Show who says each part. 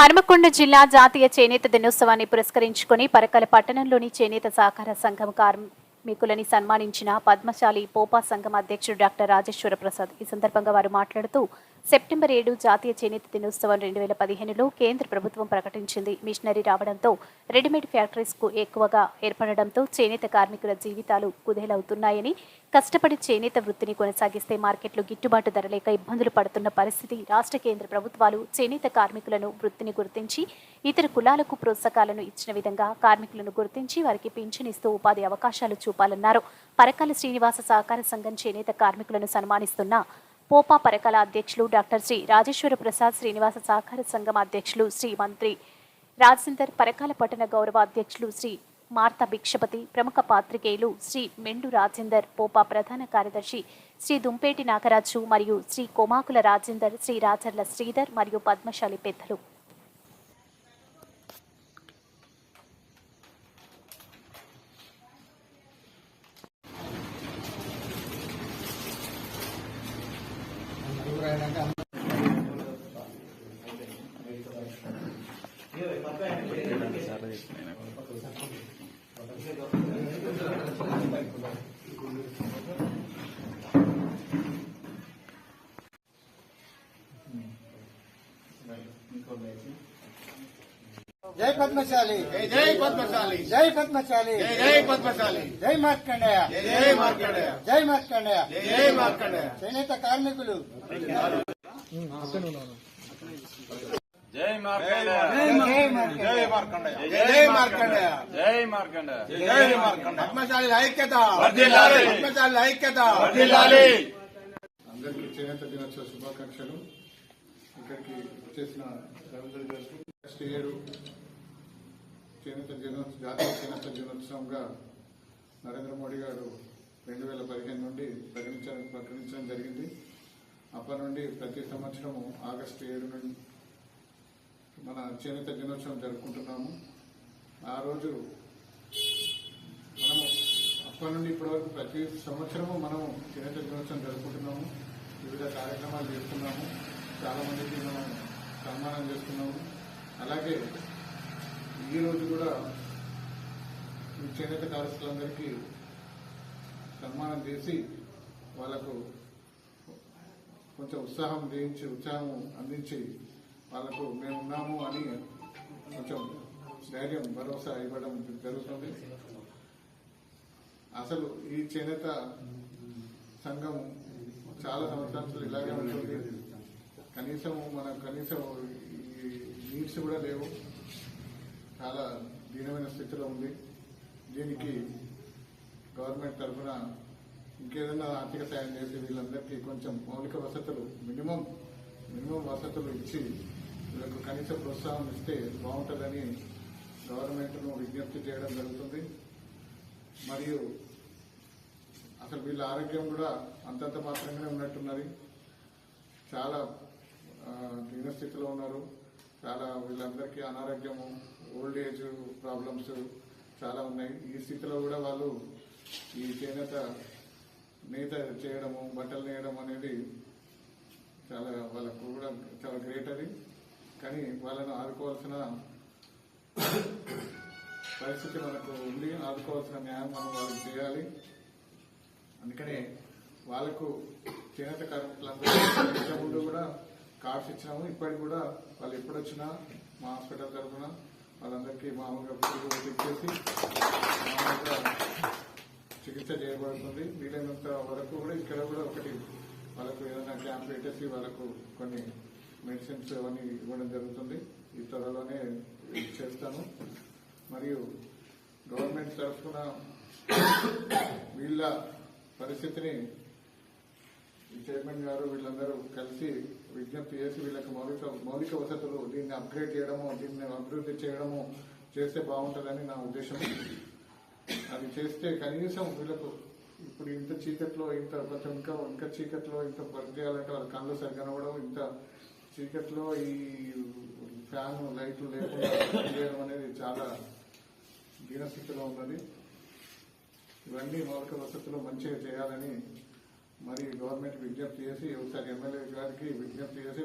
Speaker 1: హనుమకొండ జిల్లా జాతీయ చేనేత దినోత్సవాన్ని పురస్కరించుకుని పరకల పట్టణంలోని చేనేత సహకార సంఘం కార్మికులని సన్మానించిన పద్మశాలి పోపా సంఘం అధ్యక్షుడు డాక్టర్ రాజేశ్వర ప్రసాద్ ఈ సందర్భంగా వారు మాట్లాడుతూ సెప్టెంబర్ ఏడు జాతీయ చేనేత దినోత్సవం రెండు వేల పదిహేనులో కేంద్ర ప్రభుత్వం ప్రకటించింది. మిషనరీ రావడంతో రెడీమేడ్ ఫ్యాక్టరీస్కు ఎక్కువగా ఏర్పడడంతో చేనేత కార్మికుల జీవితాలు కుదేలవుతున్నాయని కష్టపడి చేనేత వృత్తిని కొనసాగిస్తే మార్కెట్లో గిట్టుబాటు ధర లేక ఇబ్బందులు పడుతున్న పరిస్థితి రాష్ట్ర కేంద్ర ప్రభుత్వాలు చేనేత కార్మికులను వృత్తిని గుర్తించి ఇతర కులాలకు ప్రోత్సాహాలను ఇచ్చిన విధంగా కార్మికులను గుర్తించి వారికి పింఛనిస్తూ ఉపాధి అవకాశాలు చూపాలన్నారు. పరకాల శ్రీనివాస సహకార సంఘం చేనేత కార్మికులను సన్మానిస్తున్న పోపా పరకాల అధ్యక్షులు డాక్టర్ శ్రీ రాజేశ్వర ప్రసాద్ శ్రీనివాస సహకార సంఘం అధ్యక్షులు శ్రీ మంత్రి రాజేందర్ పరకాల పట్టణ గౌరవ అధ్యక్షులు శ్రీ మార్త భిక్షపతి ప్రముఖ పాత్రికేయులు శ్రీ మెండు రాజేందర్ పోపా ప్రధాన కార్యదర్శి శ్రీ దుంపేటి నాగరాజు మరియు శ్రీ కోమాకుల రాజేందర్ శ్రీ రాజర్ల శ్రీధర్ మరియు పద్మశాలి పెద్దలు.
Speaker 2: జై పద్మశాలి.
Speaker 3: జై పద్మశాలి.
Speaker 2: జై పద్మశాలి.
Speaker 3: జై పద్మశాలి.
Speaker 2: జై మార్కండేయ.
Speaker 3: జై మార్కండేయ.
Speaker 2: జై మార్కండేయ.
Speaker 3: జై మార్కండేయ.
Speaker 2: చేనేత కార్మికులు.
Speaker 4: జై మార్కండ
Speaker 2: జై మార్కండేయ.
Speaker 3: జై మార్కండేయ. జై జై మార్కండేయ.
Speaker 4: జై మార్కండ
Speaker 3: జై జై మార్కండేయ. పద్మశాలి ఐక్యత. పద్మశాలి. ఐక్యత.
Speaker 5: అందరికీ చేనేత దినోత్సవ శుభాకాంక్షలు. ఇక్కడికి వచ్చేసిన రవీంద్ర గారికి నెక్స్ట్ ఇయర్ చేనేత దినోత్సవ జాతీయ చేనేత దినోత్సవంగా నరేంద్ర మోడీ గారు రెండు వేల పదిహేను నుండి ప్రకటించడం ప్రకటించడం జరిగింది. అప్పటి నుండి ప్రతి సంవత్సరము ఆగస్టు ఏడు నుండి మన చేనేత దినోత్సవం జరుపుకుంటున్నాము. ఆ రోజు మనము అప్పటి నుండి ఇప్పటివరకు ప్రతి సంవత్సరము మనం చేనేత దినోత్సవం జరుపుకుంటున్నాము. వివిధ కార్యక్రమాలు చేస్తున్నాము. చాలా మందికి మనం సన్మానం చేస్తున్నాము. అలాగే ఈ రోజు కూడా ఈ చేనేత కార్యక్రమాలందరికీ సన్మానం చేసి వాళ్ళకు కొంచెం ఉత్సాహం చేయించి ఉత్సాహం అందించి వాళ్ళకు మేమున్నాము అని కొంచెం ధైర్యం భరోసా ఇవ్వడం జరుగుతుంది. అసలు ఈ చేనేత సంఘం చాలా సంవత్సరాలు ఇలాగే ఉంటుంది. కనీసం మన కనీసం ఈ నీడ్స్ కూడా లేవు. చాలా దీనమైన స్థితిలో ఉంది. దీనికి గవర్నమెంట్ తరఫున ఇంకేదైనా ఆర్థిక సాయం చేసి వీళ్ళందరికీ కొంచెం మౌలిక వసతులు మినిమం మినిమం వసతులు ఇచ్చి వీళ్ళకు కనీస ప్రోత్సాహం ఇస్తే బాగుంటుందని గవర్నమెంట్ను విజ్ఞప్తి చేయడం జరుగుతుంది. మరియు అసలు వీళ్ళ ఆరోగ్యం కూడా అంతంత మాత్రంగానే ఉన్నట్టున్నది. చాలా దీనస్థితిలో ఉన్నారు. చాలా వీళ్ళందరికీ అనారోగ్యము ఓల్డ్ ఏజ్ ప్రాబ్లమ్స్ చాలా ఉన్నాయి. ఈ స్థితిలో కూడా వాళ్ళు ఈ చేనేత నేత చేయడము బట్టలు నేయడం అనేది చాలా వాళ్ళకు కూడా చాలా గ్రేట్ అది. కానీ వాళ్ళను ఆదుకోవాల్సిన పరిస్థితి మనకు ఉంది. ఆదుకోవాల్సిన న్యాయం మనం వాళ్ళకి చేయాలి. అందుకనే వాళ్ళకు చేనేత కార్మికులందరూ ముందు కూడా కార్డ్స్ ఇచ్చినాము. ఇప్పటికి కూడా వాళ్ళు ఎప్పుడు వచ్చినా మా హాస్పిటల్ తరఫున వాళ్ళందరికీ మామూలుగా చేసి ఇచ్చేసి మామూలుగా చికిత్స చేయబడుతుంది. వీలైనంత వరకు కూడా ఇక్కడ కూడా ఒకటి వాళ్ళకు ఏదైనా క్యాంప్ పెట్టేసి వాళ్ళకు కొన్ని మెడిసిన్స్ అవన్నీ ఇవ్వడం జరుగుతుంది. ఈ త్వరలోనే చేస్తాను. మరియు గవర్నమెంట్ తరఫున వీళ్ళ పరిస్థితిని ఈ చైర్మన్ గారు వీళ్ళందరూ కలిసి విజ్ఞప్తి చేసి వీళ్ళకి మౌలిక మౌలిక వసతులు దీన్ని అప్గ్రేడ్ చేయడము దీన్ని అభివృద్ధి చేయడము చేస్తే బాగుంటుందని నా ఉద్దేశం. అది చేస్తే కనీసం వీళ్ళకు ఇప్పుడు ఇంత చీకట్లో ఇంత కొంచెం ఇంకా ఇంకా చీకట్లో ఇంత వర్క్ చేయాలంటే వాళ్ళ కళ్ళు సరిగనవడం ఇంత చీకట్లో ఈ ఫ్యాన్ లైట్లు లేకుండా చేయడం అనేది చాలా దీనస్థితిలో ఉన్నది. ఇవన్నీ మౌలిక వసతులు మంచిగా చేయాలని మరి గవర్నమెంట్ విజ్ఞప్తి చేసి ఒకసారి ఎమ్మెల్యే గారికి విజ్ఞప్తి చేసి